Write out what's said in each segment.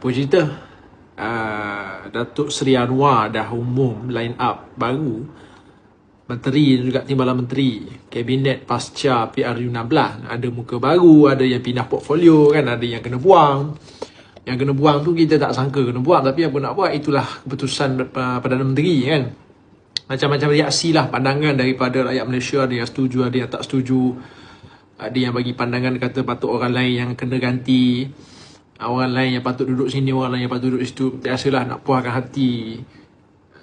apa cerita? Uh, Datuk Seri Anwar dah umum line up baru. Menteri dan juga Timbalan Menteri. Kabinet pasca PRU16 Ada muka baru, ada yang pindah portfolio kan Ada yang kena buang. Yang kena buang tu kita tak sangka kena buang Tapi apa nak buat, itulah keputusan uh, Perdana Menteri kan. Macam-macam reaksi lah pandangan daripada rakyat Malaysia. Ada yang setuju, ada yang tak setuju. Ada yang bagi pandangan kata patut orang lain yang kena ganti Orang lain yang patut duduk sini, orang lain yang patut duduk situ Biasalah nak puaskan hati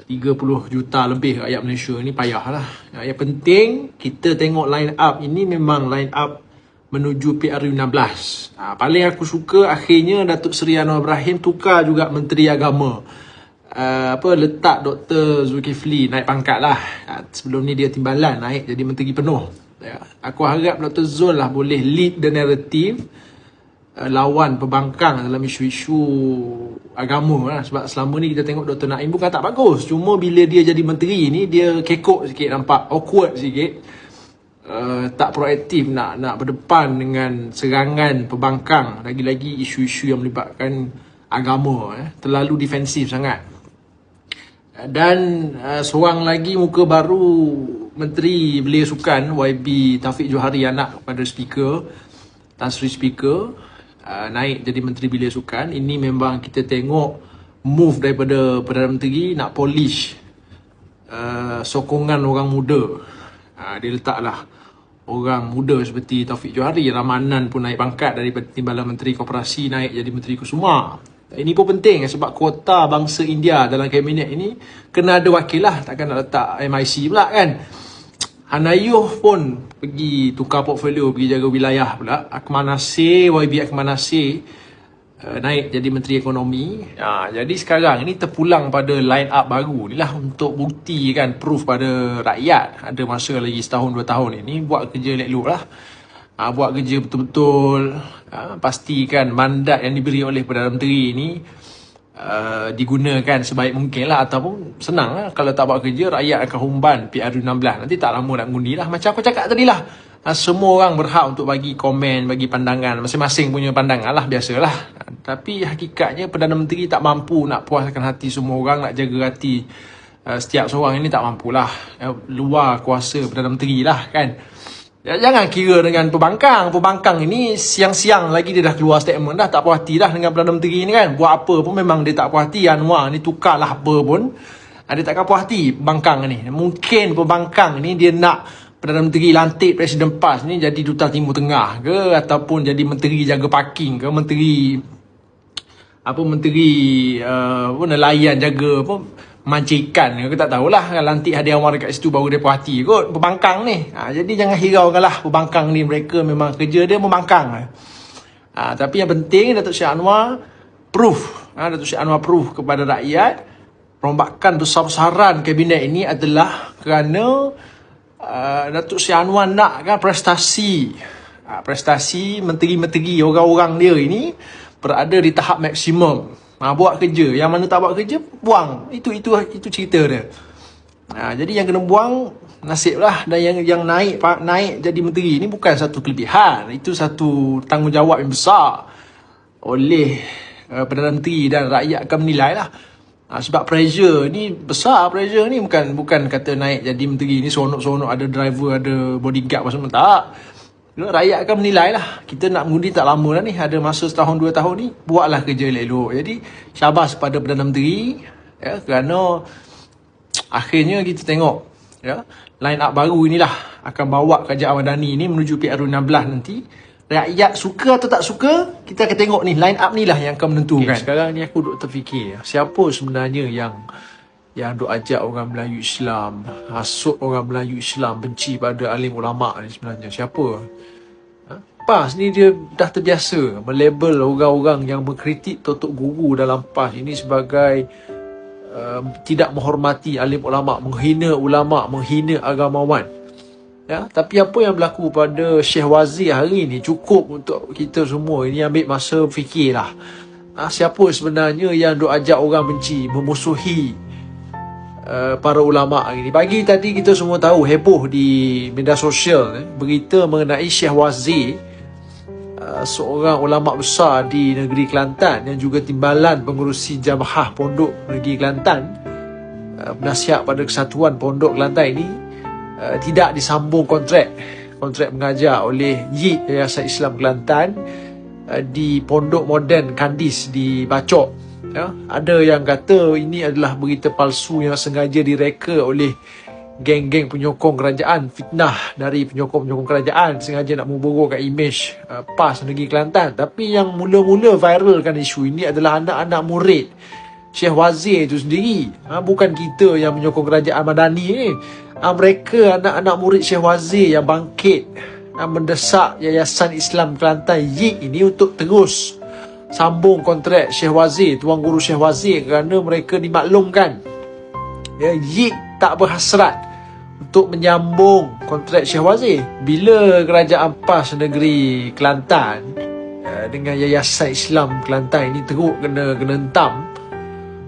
30 juta lebih rakyat Malaysia ni payahlah. Yang penting kita tengok line up ini memang line up menuju PRU16. Ha, paling aku suka akhirnya Datuk Seri Anwar Ibrahim tukar juga Menteri Agama. Uh, apa letak Dr. Zulkifli naik pangkat lah. Ha, sebelum ni dia timbalan naik jadi menteri penuh. Ya. Aku harap Dr. Zul lah boleh lead the narrative uh, lawan pembangkang dalam isu-isu agama lah. Sebab selama ni kita tengok Dr. Naim bukan tak bagus. Cuma bila dia jadi menteri ni, dia kekok sikit nampak. Awkward sikit. Uh, tak proaktif nak nak berdepan dengan serangan pembangkang. Lagi-lagi isu-isu yang melibatkan agama. Eh. Terlalu defensif sangat. Dan uh, seorang lagi muka baru Menteri Belia Sukan YB Taufik Johari anak kepada speaker Tan Sri Speaker uh, naik jadi Menteri Belia Sukan ini memang kita tengok move daripada Perdana Menteri nak polish uh, sokongan orang muda. Uh, dia letaklah orang muda seperti Taufik Johari Ramanan pun naik pangkat daripada Timbalan Menteri Koperasi naik jadi Menteri Kusuma. Ini pun penting sebab kuota bangsa India dalam kabinet ini kena ada wakil lah takkan nak letak MIC pula kan Hanayuh pun pergi tukar portfolio, pergi jaga wilayah pula. Akmal Nasir, YB Akmal Nasir uh, naik jadi Menteri Ekonomi. Ha, jadi sekarang ini terpulang pada line up baru ni lah untuk buktikan proof pada rakyat. Ada masa lagi setahun dua tahun ini buat kerja elok lah. Ha, buat kerja betul-betul. Ha, pastikan mandat yang diberi oleh Perdana Menteri ini uh, digunakan sebaik mungkin lah ataupun senang lah. Kalau tak buat kerja rakyat akan humban PRU16 nanti tak lama nak mengundi lah. Macam aku cakap tadi lah. Uh, semua orang berhak untuk bagi komen bagi pandangan. Masing-masing punya pandangan lah biasalah. Tapi hakikatnya Perdana Menteri tak mampu nak puaskan hati semua orang nak jaga hati uh, setiap seorang ini tak mampulah. Luar kuasa Perdana Menteri lah kan jangan kira dengan pembangkang. Pembangkang ini siang-siang lagi dia dah keluar statement dah. Tak puas hati dah dengan Perdana Menteri ni kan. Buat apa pun memang dia tak puas hati. Anwar ni tukarlah apa pun. Ah, dia takkan puas hati pembangkang ni. Mungkin pembangkang ni dia nak Perdana Menteri lantik Presiden PAS ni jadi Duta Timur Tengah ke. Ataupun jadi Menteri Jaga Parking ke. Menteri... Apa Menteri... Uh, nelayan jaga apa mancing ikan aku tak tahulah kan lantik hadiah Anwar dekat situ baru puas hati kot pembangkang ni. Ha, jadi jangan hiraukan lah pembangkang ni. Mereka memang kerja dia membangkang. Ha, tapi yang penting Datuk Syed Anwar proof. Ha, Datuk Syed Anwar proof kepada rakyat perombakan besar-besaran kabinet ini adalah kerana uh, Datuk Syed Anwar nak kan prestasi. Ha, prestasi menteri-menteri orang-orang dia ini berada di tahap maksimum Ha, buat kerja. Yang mana tak buat kerja, buang. Itu itu itu cerita dia. Ha, jadi yang kena buang, nasib lah. Dan yang yang naik naik jadi menteri ni bukan satu kelebihan. Itu satu tanggungjawab yang besar oleh uh, Perdana Menteri dan rakyat akan menilai lah. Ha, sebab pressure ni besar pressure ni bukan bukan kata naik jadi menteri ni seronok-seronok ada driver ada bodyguard semua tak rakyat akan menilai lah. Kita nak mengundi tak lama dah ni. Ada masa setahun, dua tahun ni. Buatlah kerja elok-elok. Jadi, syabas pada Perdana Menteri. Ya, kerana akhirnya kita tengok. Ya, line up baru inilah akan bawa kerajaan Madani ni menuju PRU16 nanti. Rakyat suka atau tak suka, kita akan tengok ni. Line up ni lah yang akan menentukan. Okay, sekarang ni aku duk terfikir. Siapa sebenarnya yang yang duk ajak orang Melayu Islam, hasut orang Melayu Islam benci pada alim ulama ni sebenarnya. Siapa? Ha? PAS ni dia dah terbiasa melabel orang-orang yang mengkritik Totok Guru dalam PAS ini sebagai uh, tidak menghormati alim ulama, menghina ulama, menghina agamawan. Ya, tapi apa yang berlaku pada Syekh Wazir hari ini cukup untuk kita semua ini ambil masa fikirlah. Ha, siapa sebenarnya yang duk ajak orang benci, memusuhi Uh, para ulama hari ini. Pagi tadi kita semua tahu heboh di media sosial eh, berita mengenai Syekh Wazir uh, seorang ulama besar di negeri Kelantan yang juga timbalan pengurusi Jamaah Pondok Negeri Kelantan uh, menasihat pada Kesatuan Pondok Kelantan ini uh, tidak disambung kontrak kontrak mengajar oleh YIT Yayasan Islam Kelantan uh, di Pondok Moden Kandis di Bacok ya? Ada yang kata ini adalah berita palsu yang sengaja direka oleh geng-geng penyokong kerajaan. Fitnah dari penyokong-penyokong kerajaan. Sengaja nak memburukkan imej uh, PAS negeri Kelantan. Tapi yang mula-mula viralkan isu ini adalah anak-anak murid. Syekh Wazir itu sendiri. Ha, bukan kita yang menyokong kerajaan Madani ni. Ha, mereka anak-anak murid Syekh Wazir yang bangkit ha, mendesak Yayasan Islam Kelantan YIK ini untuk terus sambung kontrak Syekh Wazir Tuan Guru Syekh Wazir kerana mereka dimaklumkan. Ya, YIK tak berhasrat untuk menyambung kontrak Syekh Wazir. Bila kerajaan PAS negeri Kelantan uh, dengan Yayasan Islam Kelantan ini teruk kena kena entam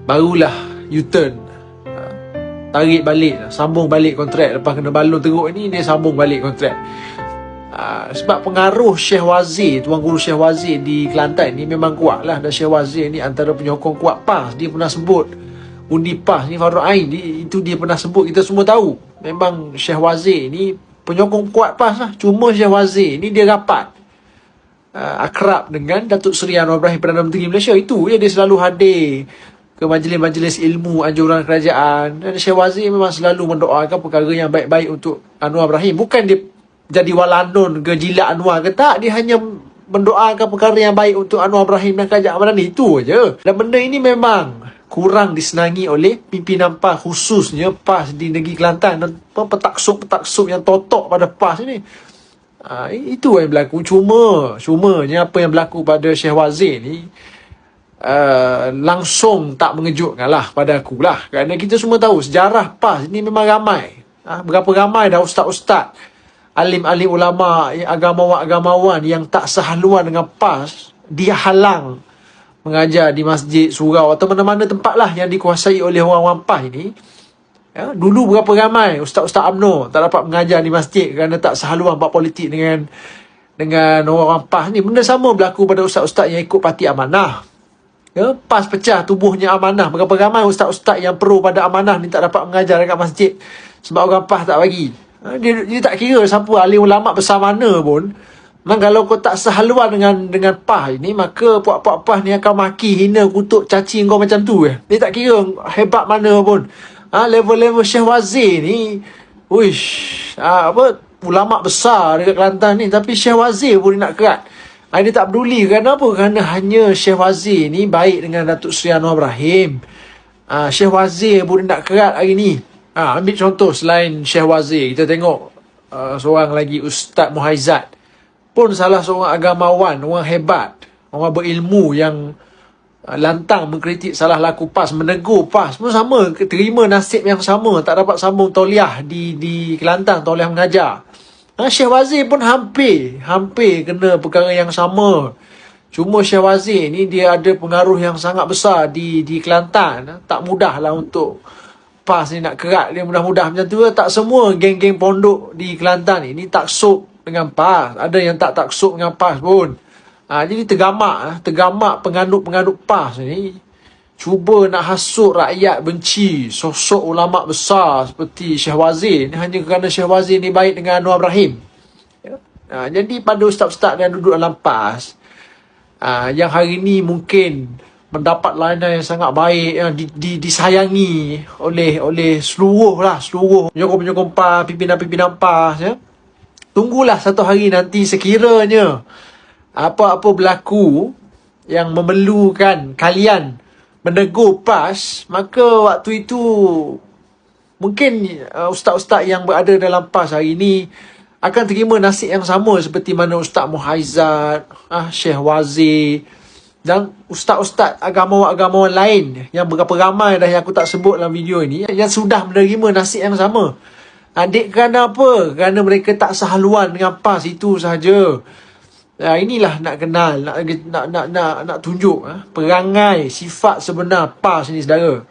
barulah U-turn. Uh, tarik balik sambung balik kontrak. Lepas kena balon teruk ini dia sambung balik kontrak Uh, sebab pengaruh Syekh Wazir Tuan Guru Syekh Wazir di Kelantan ni memang kuat lah dan Syekh Wazir ni antara penyokong kuat PAS dia pernah sebut undi PAS ni Faruk Ain itu dia pernah sebut kita semua tahu memang Syekh Wazir ni penyokong kuat PAS lah. Cuma Syekh Wazir ni dia rapat uh, akrab dengan Datuk Seri Anwar Ibrahim Perdana Menteri Malaysia. Itu ya dia selalu hadir ke majlis-majlis ilmu anjuran kerajaan. Dan Syekh Wazir memang selalu mendoakan perkara yang baik-baik untuk Anwar Ibrahim. Bukan dia jadi walandun ke jilat Anwar ke tak. Dia hanya mendoakan perkara yang baik untuk Anwar Ibrahim dan kerajaan Madani. Itu aja. Dan benda ini memang kurang disenangi oleh pimpinan PAS khususnya PAS di negeri Kelantan dan petaksub-petaksub yang totok pada PAS ini. Ha, itu yang berlaku. Cuma, cuma apa yang berlaku pada Syekh Wazir ni uh, langsung tak mengejutkan lah pada aku lah. Kerana kita semua tahu sejarah PAS ni memang ramai. Ha, berapa ramai dah ustaz-ustaz, alim-alim ulama, agamawan-agamawan yang tak sehaluan dengan PAS, dia halang mengajar di masjid, surau atau mana-mana tempat lah yang dikuasai oleh orang wampah ini. Ya, dulu berapa ramai Ustaz-Ustaz UMNO tak dapat mengajar di masjid kerana tak sehaluan buat politik dengan dengan orang wampah ni. Benda sama berlaku pada Ustaz-Ustaz yang ikut parti amanah. Ya, pas pecah tubuhnya amanah. Berapa ramai Ustaz-Ustaz yang pro pada amanah ni tak dapat mengajar dekat masjid sebab orang wampah tak bagi. Ha, dia, dia tak kira siapa ahli ulama besar mana pun. Memang kalau kau tak sehaluan dengan dengan pah ini, maka puak-puak pah ni akan maki, hina, kutuk, caci kau macam tu. Eh. Dia tak kira hebat mana pun. Ha, level-level Syekh Wazir ni, wish, ha, apa, ulama besar dekat Kelantan ni. Tapi Syekh Wazir pun nak kerat. Ha, dia tak peduli kerana apa? Kerana hanya Syekh Wazir ni baik dengan Datuk Seri Anwar Ibrahim. Ha, Syekh Wazir pun nak kerat hari ni. Ha, ambil contoh selain Syekh Wazir, kita tengok uh, seorang lagi Ustaz Muhaizat pun salah seorang agamawan, orang hebat, orang berilmu yang uh, lantang mengkritik salah laku PAS, menegur PAS pun sama, terima nasib yang sama, tak dapat sambung tauliah di di Kelantan, tauliah mengajar. Ha, Syekh Wazir pun hampir, hampir kena perkara yang sama. Cuma Syekh Wazir ni dia ada pengaruh yang sangat besar di di Kelantan. Tak mudahlah untuk PAS ni nak kerat dia mudah-mudah macam tu. Tak semua geng-geng pondok di Kelantan ni, ni tak sok dengan PAS. Ada yang tak taksub dengan PAS pun. Ha, jadi tergamak, ah, tergamak penganut-penganut PAS ni. Cuba nak hasut rakyat benci sosok ulama besar seperti Syekh Wazir. Ni hanya kerana Syekh Wazir ni baik dengan Anwar Ibrahim. Ya? Ha, jadi pada ustaz-ustaz yang duduk dalam PAS, ha, yang hari ni mungkin mendapat layanan yang sangat baik yang di, di, disayangi oleh oleh seluruh lah seluruh penyokong-penyokong PAS, pimpinan-pimpinan PAS ya. Tunggulah satu hari nanti sekiranya apa-apa berlaku yang memerlukan kalian menegur PAS, maka waktu itu mungkin uh, ustaz-ustaz yang berada dalam PAS hari ini akan terima nasib yang sama seperti mana Ustaz Muhaizat, ah, Syekh Wazir dan ustaz-ustaz agama-agamawan lain yang berapa ramai dah yang aku tak sebut dalam video ini yang sudah menerima nasib yang sama. Adik kerana apa? Kerana mereka tak sehaluan dengan PAS itu sahaja. Ya, inilah nak kenal, nak nak nak nak, nak tunjuk ha? perangai sifat sebenar PAS ni saudara.